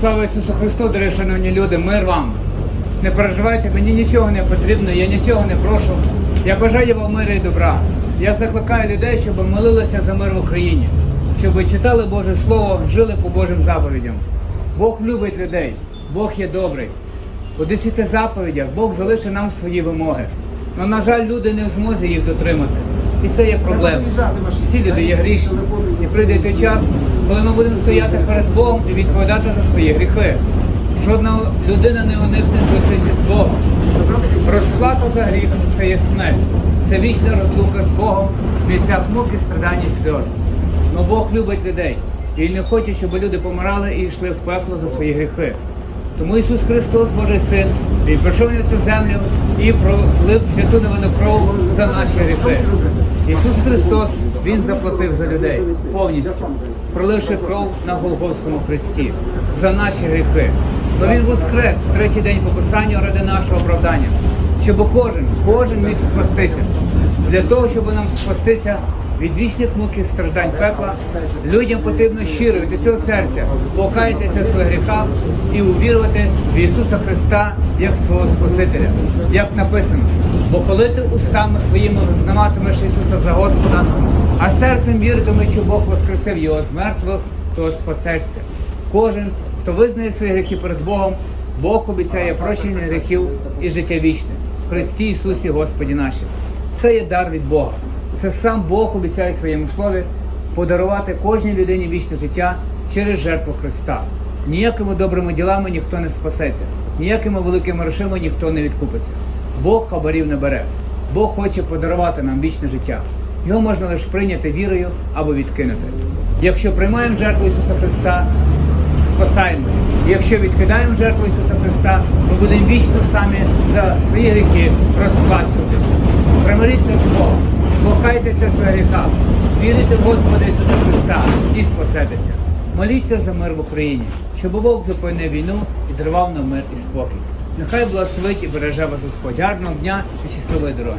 Слава Ісусу Христу, дорогі шановні люди, мир вам. Не переживайте, мені нічого не потрібно, я нічого не прошу. Я бажаю вам миру і добра. Я закликаю людей, щоб молилися за мир в Україні, щоб читали Боже Слово, жили по Божим заповідям. Бог любить людей, Бог є добрий. У десяти заповідях Бог залишив нам свої вимоги. Але, на жаль, люди не в змозі їх дотримати. І це є проблема. Всі люди є грішні. І прийде той час, коли ми будемо стояти перед Богом і відповідати за свої гріхи. Жодна людина не уникне зустрічі з Богом. Розплата за гріх це є смерть. Це вічна розлука з Богом в місцях муки, страдань і сльоз. Но Бог любить людей. І Він не хоче, щоб люди помирали і йшли в пекло за свої гріхи. Тому Ісус Христос, Божий Син, Він прийшов на цю землю і пролив святу невинну кров за наші гріхи. Ісус Христос, Він заплатив за людей повністю, проливши кров на Голгофському хресті за наші гріхи. Но Він воскрес в третій день Пописання ради нашого оправдання, щоб кожен, кожен міг спастися. Для того, щоб нам спастися від вічних мук і страждань пекла, людям потрібно щиро від усього серця покаятися в своїх гріхах і увірувати в Ісуса Христа як свого Спасителя. Як написано, бо коли ти устами своїми визнаватимеш Ісуса за Господа, а серцем віритимеш, що Бог воскресив його з мертвих, то спасешся. Кожен, хто визнає свої гріхи перед Богом, Бог обіцяє прощення гріхів і життя вічне в Христі Ісусі Господі нашим. Це є дар від Бога. Це сам Бог обіцяє своєму слові подарувати кожній людині вічне життя через жертву Христа. Ніякими добрими ділами ніхто не спасеться, ніякими великими грошима ніхто не відкупиться. Бог хабарів не бере. Бог хоче подарувати нам вічне життя. Його можна лише прийняти вірою або відкинути. Якщо приймаємо жертву Ісуса Христа, спасаємось. Якщо відкидаємо жертву Ісуса Христа, ми будемо вічно самі за свої гріхи розплачуватися. В своїх вірите в Господа Ісуса Христа і спасетеся. Моліться за мир в Україні, щоб Бог зупинив війну і дарував нам мир і спокій. Нехай благословить і береже вас Господь. Гарного дня і щасливої дороги.